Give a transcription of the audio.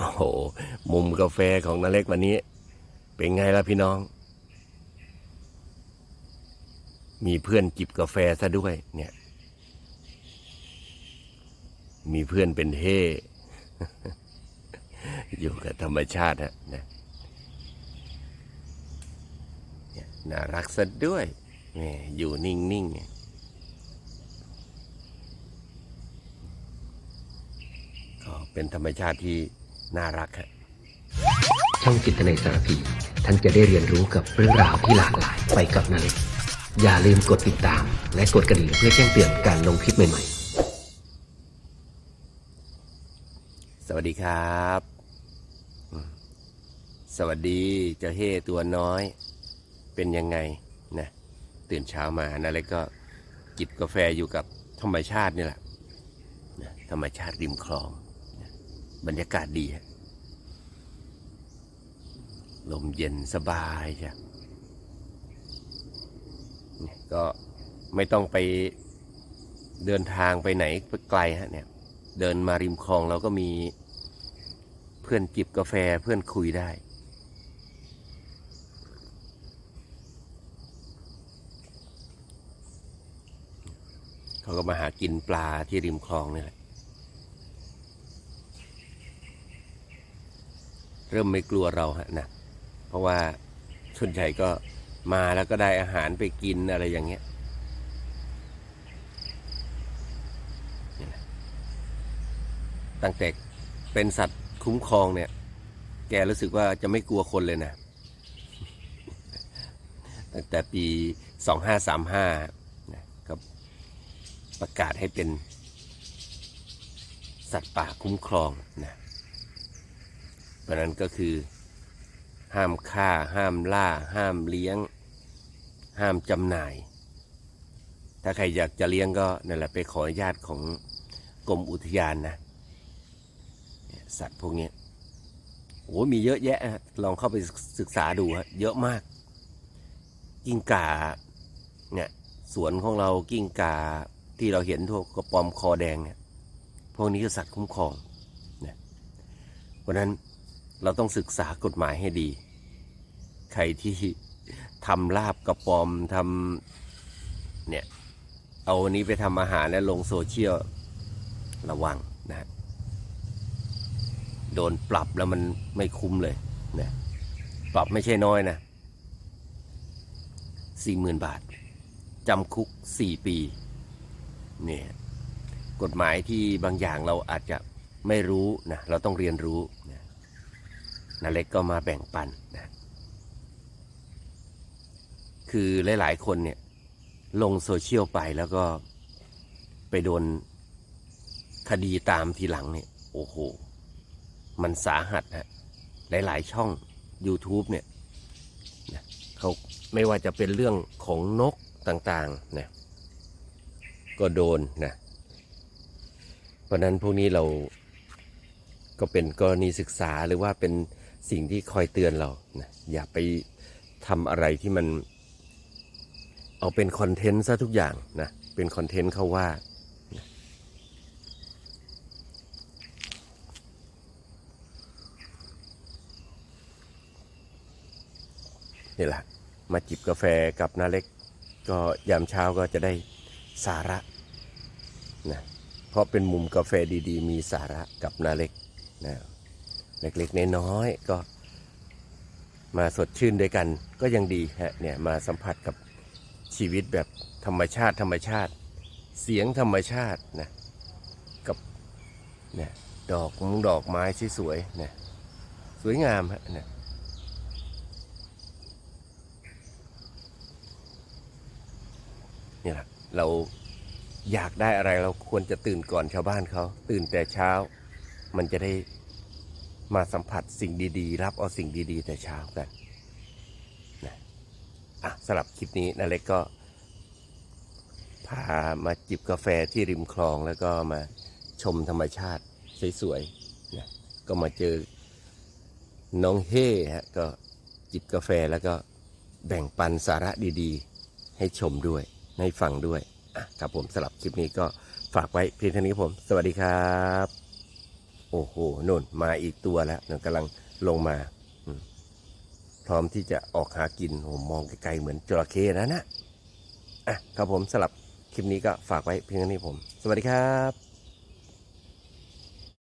โอ้โห มุมกาแฟของนาเล็กวันนี้ เป็นไงล่ะพี่น้อง มีเพื่อนจิบกาแฟซะด้วย เนี่ย มีเพื่อนเป็นเฮ่อยู่กับธรรมชาติฮะนะเนี่ยน่ารักซะด้วยแหมอยู่นิ่งๆเนี่ยก็เป็นธรรมชาติที่ น่ารักฮะช่องจิตในสารพีท่านจะได้เรียนรู้กับเรื่องราวที่หลากหลายไปกับนาเล็กอย่าลืมกดติดตาม และกดกระดิ่งเพื่อแจ้งเตือนการลงคลิปใหม่ๆ สวัสดีครับอืมสวัสดีเจ้าเฮ่ตัวน้อย เป็นยังไงนะตื่นเช้ามานะแล้วก็จิบกาแฟอยู่กับธรรมชาตินี่แหละนะธรรมชาติริมคลองนะ บรรยากาศดี ลมเย็นสบายจ้ะนี่ก็ไม่ต้องไปเดินทางไปไหนไกลฮะเนี่ย เดินมาริมคลองเราก็มีเพื่อนจิบกาแฟเพื่อนคุยได้ เขาก็มาหากินปลาที่ริมคลองนี่แหละ เริ่มไม่กลัวเราฮะนะเพราะว่าส่วนใหญ่ก็มาแล้วก็ได้อาหารไปกินอะไรอย่างเงี้ยตั้งแต่เป็นสัตว์คุ้มครองเนี่ย แกรู้สึกว่าจะไม่กลัวคนเลยนะ ตั้งแต่ปี 2535นะก็ประกาศให้เป็นสัตว์ป่าคุ้มครองนะ เพราะนั้นก็คือห้ามฆ่า ห้ามล่า ห้ามเลี้ยง ห้ามจำหน่าย ถ้าใครอยากจะเลี้ยงก็นั่นแหละไปขออนุญาตของกรมอุทยานนะ สัตว์พวกนี้โอ้มีเยอะแยะ ลองเข้าไปศึกษาดูฮะเยอะมาก กิ้งก่าเนี่ยสวนของเรากิ้งก่าที่เราเห็นทั่วกระปอมคอแดงเนี่ยพวกนี้คือสัตว์คุ้มครองเนี่ยเพราะนั้น เราต้องศึกษากฎหมายให้ดี ใครที่ทำลาบกระปอมทำเนี่ย เอาอันนี้ไปทำอาหารแล้วลงโซเชียลระวังนะ โดนปรับแล้วมันไม่คุ้มเลยนะปรับไม่ใช่น้อยนะสี่หมื่นบาทจำคุกสี่ปีเนี่ยกฎหมายที่บางอย่างเราอาจจะไม่รู้นะเราต้องเรียนรู้นะ นาเล็กก็มาแบ่งปันนะคือหลาย ๆ คนเนี่ยลงโซเชียลไปแล้วก็ไปโดนคดีตามทีหลังเนี่ย โอ้โห มันสาหัสฮะหลาย ๆ ช่อง YouTube เนี่ยนะเขาไม่ว่าจะเป็นเรื่องของนกต่าง ๆ นะ ก็โดนนะ เพราะนั้นพวกนี้เราก็เป็นกรณีศึกษาหรือว่าเป็น สิ่งที่คอยเตือนเรานะอย่าไปทำอะไรที่มัน เอาเป็นคอนเทนต์ซะทุกอย่างนะ เป็นคอนเทนต์เขาว่านี่แหละมาจิบกาแฟกับนาเล็ก ก็ยามเช้าก็จะได้สาระนะเพราะเป็นมุมกาแฟดีๆ มีสาระกับนาเล็กนะ เล็กๆน้อยๆก็ มาสดชื่นด้วยกันก็ยังดีฮะเนี่ยมาสัมผัสกับชีวิตแบบธรรมชาติ ธรรมชาติ เสียงธรรมชาตินะกับเนี่ยดอกมงดอกไม้ที่สวยๆเนี่ยสวยงามฮะเนี่ยนี่แหละเราอยากได้อะไรเราควรจะตื่นก่อนชาวบ้านเขา ตื่นแต่เช้า มันจะได้ มาสัมผัสสิ่งดีๆ รับเอาสิ่งดีๆ แต่เช้ากันนะอะสำหรับคลิปนี้นาเล็กก็ พามาจิบกาแฟที่ริมคลองแล้วก็มาชมธรรมชาติสวยๆนะก็มาเจอน้องเฮ่ฮะก็จิบกาแฟแล้วก็แบ่งปันสาระดีๆ ให้ชมด้วย ให้ฟังด้วยอะครับผมสำหรับคลิปนี้ก็ฝากไว้เพียงเท่านี้ผม สวัสดีครับ โอ้โหนุ่นมาอีกตัวแล้วนั่นกำลังลงมา พร้อมที่จะออกหากินผมมองไกลๆเหมือนจระเข้นะนะอะครับผมสลับคลิปนี้ก็ฝากไว้เพียงเท่านี้ผม สวัสดีครับ